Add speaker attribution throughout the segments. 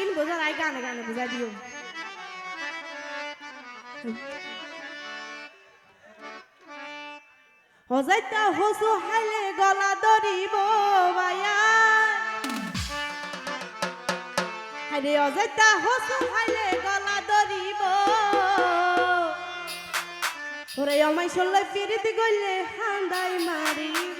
Speaker 1: নাগিন বোঝার আগে গানে গানে বোঝা দিও হজাইতা হসু হাইলে গলা ধরিব মায়া হাইরে অজাইতা হসু হাইলে গলা ধরিব ওরে আমায় সল্লাই ফিরিতে গইলে হান্দাই মারিব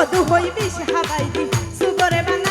Speaker 1: মধু হইবি সাহাবাইবি সুগরে বানা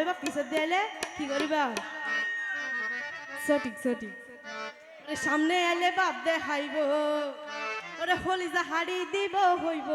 Speaker 1: হইবা পিছের দিয়ে কি করিবা সঠিক সঠিক সামনে এলে বাপ দেখাইব ওরে হলি যা হাড়ি দিব হইব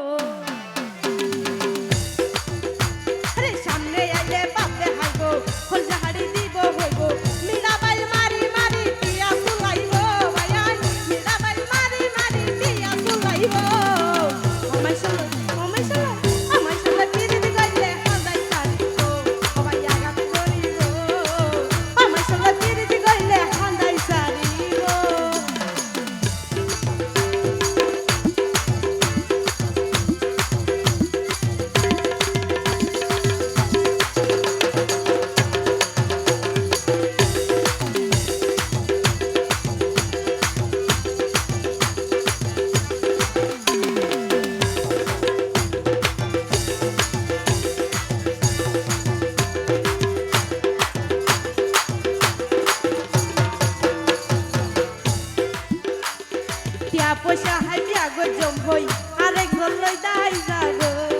Speaker 1: পয়সা হাইয়া গো জম্বই আরেক ঘর লই দাই যা গো